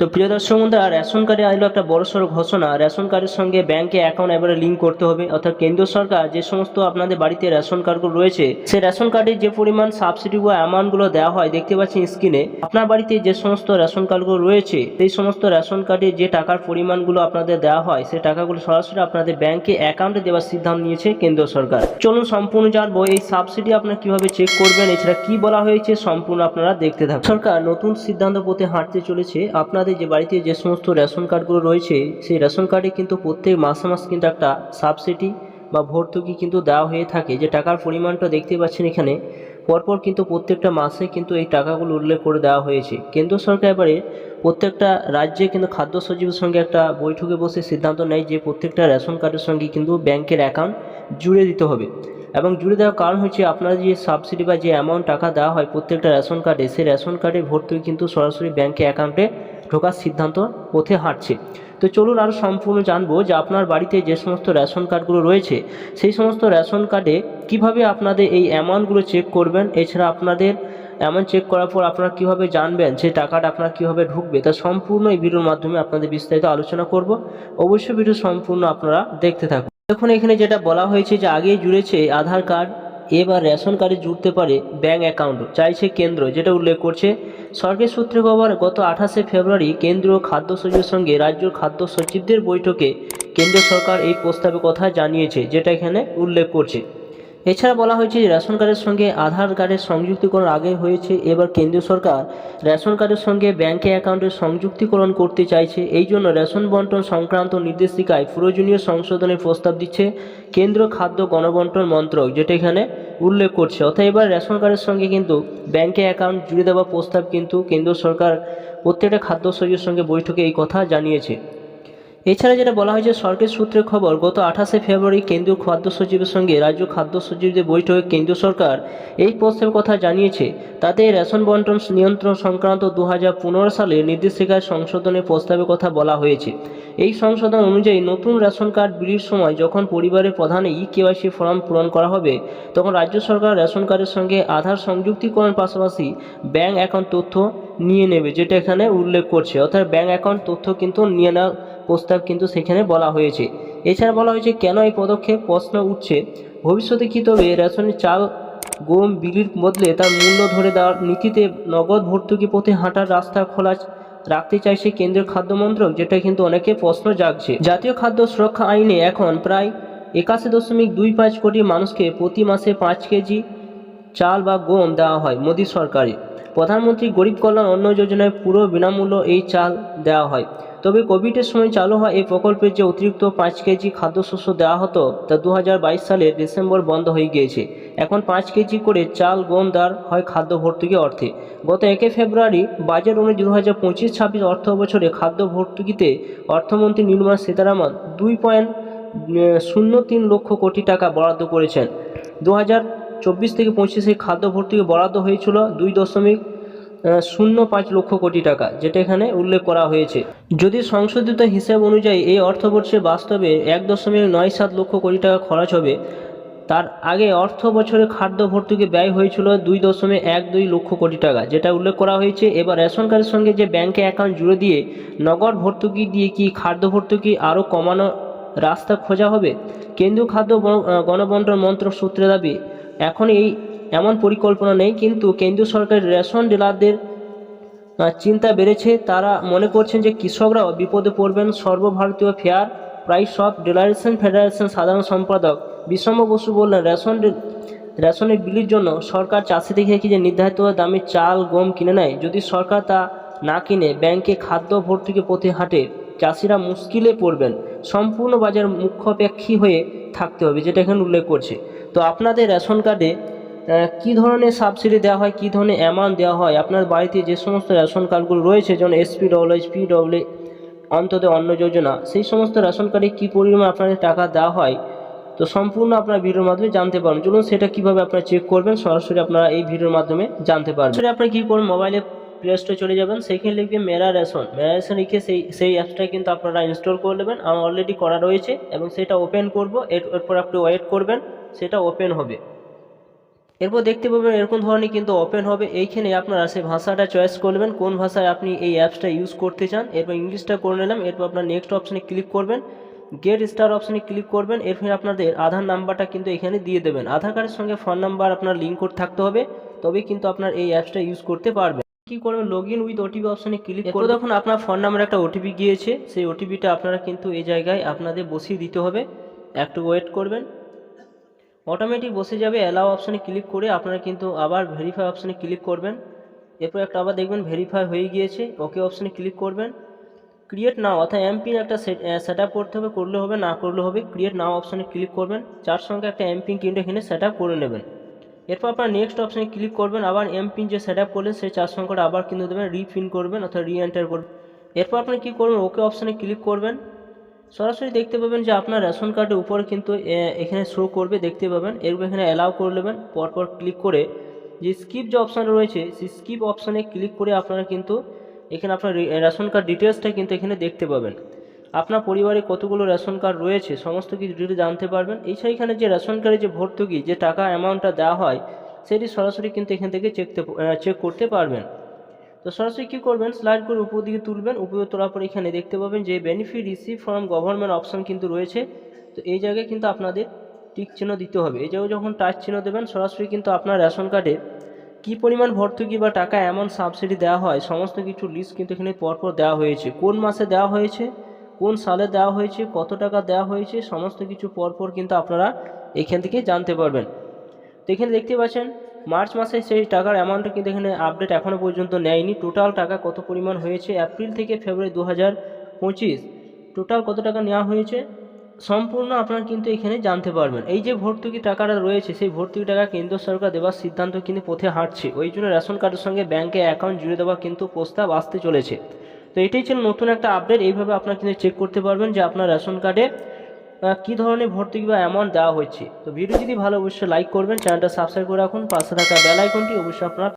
তো প্রিয় দর্শক বন্ধুরা, রেশন কার্ডে এলো একটা বড়সড় ঘোষণা। রেশন কার্ডের সঙ্গে ব্যাংকে অ্যাকাউন্ট এবারে লিঙ্ক করতে হবে। অর্থাৎ কেন্দ্রীয় সরকার যে সমস্ত আপনাদের বাড়িতে রেশন কার্ডগুলো রয়েছে সেই রেশন কার্ডে যে পরিমাণ সাবসিডি বা অ্যামাউন্টগুলো দেওয়া হয়, দেখতে পাচ্ছেন স্ক্রিনে আপনার বাড়িতে যে সমস্ত রেশন কার্ডগুলো রয়েছে, সেই সমস্ত রেশন কার্ডে যে টাকার পরিমাণগুলো আপনাদের দেওয়া হয় সেই টাকাগুলো সরাসরি আপনাদের ব্যাংকে অ্যাকাউন্টে দেওয়ার সিদ্ধান্ত নিয়েছে কেন্দ্র সরকার। চলুন সম্পূর্ণ জানব, এই সাবসিডি আপনারা কীভাবে চেক করবেন, এছাড়া কি বলা হয়েছে, সম্পূর্ণ আপনারা দেখতে থাকুন। সরকার নতুন সিদ্ধান্ত পথে হাঁটতে চলেছে। আপনাদের যে বাড়িতে যে সমস্ত রেশন কার্ডগুলো রয়েছে, সেই রেশন কার্ডে কিন্তু প্রত্যেক মাসে মাস কিন্তু একটা সাবসিডি বা ভর্তুকি কিন্তু দেওয়া হয়ে থাকে। যে টাকার পরিমাণটা দেখতে পাচ্ছেন এখানে, পরপর কিন্তু প্রত্যেকটা মাসে কিন্তু এই টাকাগুলো উল্লেখ করে দেওয়া হয়েছে। কেন্দ্র সরকার এবারে প্রত্যেকটা রাজ্যে কিন্তু খাদ্য সচিবের সঙ্গে একটা বৈঠকে বসে সিদ্ধান্ত নেয় যে প্রত্যেকটা রেশন কার্ডের সঙ্গে কিন্তু ব্যাংকের অ্যাকাউন্ট জুড়ে দিতে হবে। এবং জুড়ে দেওয়ার কারণ হচ্ছে আপনার যে সাবসিডি বা যে অ্যামাউন্ট টাকা দেওয়া হয় প্রত্যেকটা রেশন কার্ডে, সেই রেশন কার্ডে ভর্তুকি কিন্তু সরাসরি ব্যাংকে অ্যাকাউন্টে ঢোকার সিদ্ধান্ত পথে হাঁটছে। তো চলুন আরও সম্পূর্ণ জানব যে আপনার বাড়িতে যে সমস্ত রেশন কার্ডগুলো রয়েছে, সেই সমস্ত রেশন কার্ডে কীভাবে আপনাদের এই অ্যামাউন্টগুলো চেক করবেন? এছাড়া আপনাদের অ্যামাউন্ট চেক করার পর আপনারা কীভাবে জানবেন সেই টাকাটা আপনার কীভাবে ঢুকবে? তা সম্পূর্ণ এই ভিডিওর মাধ্যমে আপনাদের বিস্তারিত আলোচনা করব। অবশ্যই ভিডিও সম্পূর্ণ আপনারা দেখতে থাকুন। দেখুন, এখানে যেটা বলা হয়েছে যে আগেই জুড়েছে আধার কার্ড। এবার রেশন কার্ডে জুড়তে পারে ব্যাঙ্ক অ্যাকাউন্ট, চাইছে কেন্দ্র, যেটা উল্লেখ করছে। সরকারি সূত্রে খবর, গত আঠাশে ফেব্রুয়ারি কেন্দ্রীয় খাদ্য সচিবের সঙ্গে রাজ্য খাদ্য সচিবদের বৈঠকে কেন্দ্র সরকার এই প্রস্তাবের কথা জানিয়েছে, যেটা এখানে উল্লেখ করছে। এছাড়া বলা হয়েছে যে রেশন কার্ডের সঙ্গে আধার কার্ডের সংযুক্তিকরণ আগে হয়েছে, এবার কেন্দ্রীয় সরকার রেশন কার্ডের সঙ্গে ব্যাংকে অ্যাকাউন্টের সংযুক্তিকরণ করতে চাইছে। এই জন্য রেশন বন্টন সংক্রান্ত নির্দেশিকায় প্রয়োজনীয় সংশোধনের প্রস্তাব দিচ্ছে কেন্দ্র খাদ্য গণবন্টন মন্ত্রক, যেটা এখানে উল্লেখ করছে। অর্থাৎ এবার রেশন কার্ডের সঙ্গে কিন্তু ব্যাংকে অ্যাকাউন্ট জুড়ে দেওয়া প্রস্তাব কিন্তু কেন্দ্র সরকার প্রত্যেকটা খাদ্য সচিবের সঙ্গে বৈঠকে এই কথা জানিয়েছে। এছাড়া যেটা বলা হয়েছে সরকারি সূত্রে খবর, গত আঠাশে ফেব্রুয়ারি কেন্দ্রীয় খাদ্য সচিবের সঙ্গে রাজ্য খাদ্য সচিবদের বৈঠকে কেন্দ্রীয় সরকার এই প্রস্তাবের কথা জানিয়েছে। তাতে রেশন বন্টন নিয়ন্ত্রণ সংক্রান্ত দু হাজার সালে নির্দেশিকার সংশোধনের প্রস্তাবের কথা বলা হয়েছে। এই সংশোধন অনুযায়ী নতুন রেশন কার্ড বিলির সময় যখন পরিবারের প্রধানে ই কেওয়াইসি ফর্ম পূরণ করা হবে, তখন রাজ্য সরকার রেশন কার্ডের সঙ্গে আধার সংযুক্তিকরণ পাশাপাশি ব্যাংক অ্যাকাউন্ট তথ্য নিয়ে নেবে, যেটা এখানে উল্লেখ করছে। অর্থাৎ ব্যাঙ্ক অ্যাকাউন্ট তথ্য কিন্তু নিয়ে নেওয়ার প্রস্তাব কিন্তু সেখানে বলা হয়েছে। এছাড়া বলা হয়েছে, কেন এই পদক্ষেপ প্রশ্ন উঠছে? ভবিষ্যতে কী তবে রেশনের চাল গম বিলির বদলে তার মূল্য ধরে দেওয়ার নীতিতে নগদ ভর্তুকি পথে হাঁটার রাস্তা খোলা রাখতে চাইছে কেন্দ্রীয় খাদ্য মন্ত্রক, যেটা কিন্তু অনেকে প্রশ্ন জাগছে। জাতীয় খাদ্য সুরক্ষা আইনে এখন প্রায় একাশি দশমিক দুই পাঁচ কোটি মানুষকে প্রতি মাসে পাঁচ কেজি চাল বা গম দেওয়া হয় মোদী সরকারে প্রধানমন্ত্রী গরিব কল্যাণ অন্ন যোজনায় পুরো বিনামূল্য এই চাল দেওয়া হয়। তবে কোভিডের সময় চালু হওয়া এই প্রকল্পের যে অতিরিক্ত পাঁচ কেজি খাদ্যশস্য দেওয়া হতো, তা দু সালের ডিসেম্বর বন্ধ হয়ে গিয়েছে। এখন পাঁচ কেজি করে চাল গম দেওয়ার হয় খাদ্য ভর্তুকি অর্থে। গত একে ফেব্রুয়ারি, বাজেট অনুযায়ী দু হাজার পঁচিশ ছাব্বিশ অর্থ বছরে খাদ্য ভর্তুকিতে অর্থমন্ত্রী নির্মলা সীতারামন দুই পয়েন্ট শূন্য তিন লক্ষ কোটি টাকা বরাদ্দ করেছেন। দু হাজার চব্বিশ থেকে পঁচিশে খাদ্য ভর্তুকি বরাদ্দ হয়েছিল দুই দশমিক শূন্য পাঁচ লক্ষ কোটি টাকা, যেটা এখানে উল্লেখ করা হয়েছে। যদি সংশোধিত হিসাব অনুযায়ী এই অর্থবর্ষে বাস্তবে এক দশমিক নয় সাত লক্ষ কোটি টাকা খরচ হবে, তার আগে অর্থ বছরে খাদ্য ভর্তুকি ব্যয় হয়েছিল দুই দশমিক এক দুই লক্ষ কোটি টাকা, যেটা উল্লেখ করা হয়েছে। এবার রেশন কার্ডের সঙ্গে যে ব্যাংকে অ্যাকাউন্ট জুড়ে দিয়ে নগদ ভর্তুকি দিয়ে কি খাদ্য ভর্তুকি আরও কমানো রাস্তা খোঁজা হবে? কেন্দ্রীয় খাদ্য গণবন্টন মন্ত্রক সূত্রে দাবি এখন এই এমন পরিকল্পনা নেই, কিন্তু কেন্দ্রীয় সরকার রেশন ডিলারদের চিন্তা বেড়েছে। তারা মনে করছেন যে কৃষকরাও বিপদে পড়বেন। সর্বভারতীয় fair price of dealers federation সাধারণ সম্পাদক বিশ্বম্ব বসু বললেন, রেশন রেশনের বিলির জন্য সরকার চাষি থেকে কি যে নির্ধারিত দামে চাল, গম কিনে নেয়? যদি সরকার তা না কিনে, ব্যাংকে খাদ্য ভর্তুকি পথে হাঁটে, চাষিরা মুশকিলে পড়বেন। সম্পূর্ণ বাজার মুখ্যপেক্ষী হয়ে থাকতে হবে, যেটা এখানে উল্লেখ করছে। তো আপনাদের রেশন কার্ডে কী ধরনের সাবসিডি দেওয়া হয়, কী ধরনের অ্যামাউন্ট দেওয়া হয়? আপনার বাড়িতে যে সমস্ত রেশন কার্ডগুলো রয়েছে, যেমন এসপি ডব্লিউ পি ডব্লিউ অন্তত অন্ন যোজনা, সেই সমস্ত রেশন কার্ডে কী পরিমাণ আপনাদের টাকা দেওয়া হয়? তো সম্পূর্ণ আপনার ভিডিওর মাধ্যমে জানতে পারবেন। চলুন সেটা কীভাবে আপনারা চেক করবেন, সরাসরি আপনারা এই ভিডিওর মাধ্যমে জানতে পারবেন। আপনারা কী করবেন মোবাইলে প্লে স্টোরে চলে যাবেন সেইখানে লিখবে মেরা রেশন মেরা রেশন লিখে সেই সেই অ্যাপসটা কিন্তু আপনারা ইনস্টল করে নেবেন। আমার অলরেডি করা রয়েছে এবং সেটা ওপেন করব। এরপর আপনি ওয়েট করবেন। সেটা ওপেন হবে। এরপর দেখতে পাবেন এরকম ধরনের কিন্তু ওপেন হবে। এইখানে আপনারা সেই ভাষাটা চয়েস করবেন কোন ভাষায় আপনি এই অ্যাপসটা ইউজ করতে চান। এরপর ইংলিশটা করে নিলাম এরপর আপনার নেক্সট অপশানে ক্লিক করবেন। গেট স্টার অপশানে ক্লিক করবেন এরপর আপনাদের আধার নাম্বারটা কিন্তু এখানে দিয়ে দেবেন। আধার কার্ডের সঙ্গে ফোন নাম্বার আপনার লিঙ্ক করে থাকতে হবে তবেই কিন্তু আপনার এই অ্যাপসটা ইউজ করতে পারবেন। কি করবেন? লগ ইন উইথ ওটিপি অপশানে ক্লিক করে দেখুন আপনার ফোন নাম্বারে একটা ওটিপি গিয়েছে সেই ওটিপিটা আপনারা কিন্তু এই জায়গায় আপনাদের বসিয়ে দিতে হবে। একটু ওয়েট করবেন। অটোমেটিক বসে যাবে অ্যালাও অপশানে ক্লিক করে আপনারা কিন্তু আবার ভেরিফাই অপশানে ক্লিক করবেন। এরপর একটা আবার দেখবেন ভেরিফাই হয়ে গিয়েছে ওকে অপশানে ক্লিক করবেন। ক্রিয়েট নাও অর্থাৎ এমপিন একটা সেট আপ করতে হবে, করলে হবে, না করলে হবে ক্রিয়েট নাও অপশানে ক্লিক করবেন। চার সঙ্গে একটা এমপিন কিন্তু এখানে সেট আপ করে নেবেন। এরপর আপনার নেক্সট অপশানে ক্লিক করবেন, আবার এমপিন যে সেট আপ করলেন, সেই চার সংখ্যাটা আবার কিন্তু দেবেন রিপিন করবেন, অর্থাৎ রি এন্টার করবেন। এরপর আপনি কী করবেন ওকে অপশানে ক্লিক করবেন। সরাসরি দেখতে পাবেন যে আপনার রেশন কার্ডের উপরে কিন্তু এখানে শো করবে, দেখতে পাবেন। এরপর এখানে অ্যালাউ করে নেবেন, পরপর ক্লিক করে যে স্কিপ যে অপশান রয়েছে, সেই স্কিপ অপশানে ক্লিক করে আপনারা কিন্তু এখানে আপনার রেশন কার্ড ডিটেলসটা কিন্তু এখানে দেখতে পাবেন। আপনার পরিবারে কতগুলো রেশন কার্ড রয়েছে, সমস্ত কিছু ডিটেল জানতে পারবেন। এছাড়া এখানে যে রেশন কার্ডে যে ভর্তুকি, যে টাকা অ্যামাউন্টটা দেওয়া হয়, সেটি সরাসরি কিন্তু এখান থেকে চেকতে চেক করতে পারবেন। তো সরাসরি কী করবেন? স্লাইড করে উপর দিকে তুলবেন। উপরে তোলার পর এখানে দেখতে পাবেন যে benefit receive from government option কিন্তু রয়েছে। তো এই জায়গায় কিন্তু আপনাদের টিক চিহ্ন দিতে হবে। এই জায়গায় যখন টাচ চিহ্ন দেবেন, সরাসরি কিন্তু আপনার রেশন কার্ডে কী পরিমাণ ভর্তুকি বা টাকা এমন সাবসিডি দেওয়া হয়, সমস্ত কিছু লিস্ট কিন্তু এখানে পরপর দেওয়া হয়েছে। কোন মাসে দেওয়া হয়েছে, কোন সালে দেওয়া হয়েছে, কত টাকা দেওয়া হয়েছে, সমস্ত কিছু পরপর কিন্তু আপনারা এখান থেকে জানতে পারবেন। তো এখানে দেখতে পাচ্ছেন মার্চ মাসে সেই টাকার অ্যামাউন্টটা কিন্তু এখানে আপডেট এখনও পর্যন্ত নেয়নি। টোটাল টাকা কত পরিমাণ হয়েছে? এপ্রিল থেকে ফেব্রুয়ারি দু হাজার পঁচিশ। টোটাল কত টাকা নেওয়া হয়েছে? সম্পূর্ণ আপনারা কিন্তু এখানে জানতে পারবেন। এই যে ভর্তুকি টাকাটা রয়েছে, সেই ভর্তুকি টাকা কেন্দ্র সরকার দেওয়ার সিদ্ধান্ত কিন্তু পথে হাঁটছে। ওই জন্য রেশন কার্ডের সঙ্গে ব্যাংকে অ্যাকাউন্ট জুড়ে দেওয়া কিন্তু প্রস্তাব আসতে চলেছে। তো এটাই ছিল নতুন একটা আপডেট এইভাবে আপনারা কিন্তু চেক করতে পারবেন যে আপনার রেশন কার্ডে কী ধরনের ভর্তুকি বা অ্যামাউন্ট দেওয়া হচ্ছে তো ভিডিও যদি ভালো অবশ্যই লাইক করবেন চ্যানেলটা সাবস্ক্রাইব করে রাখুন, পাশে থাকা বেল আইকনটি অবশ্যই আপনারা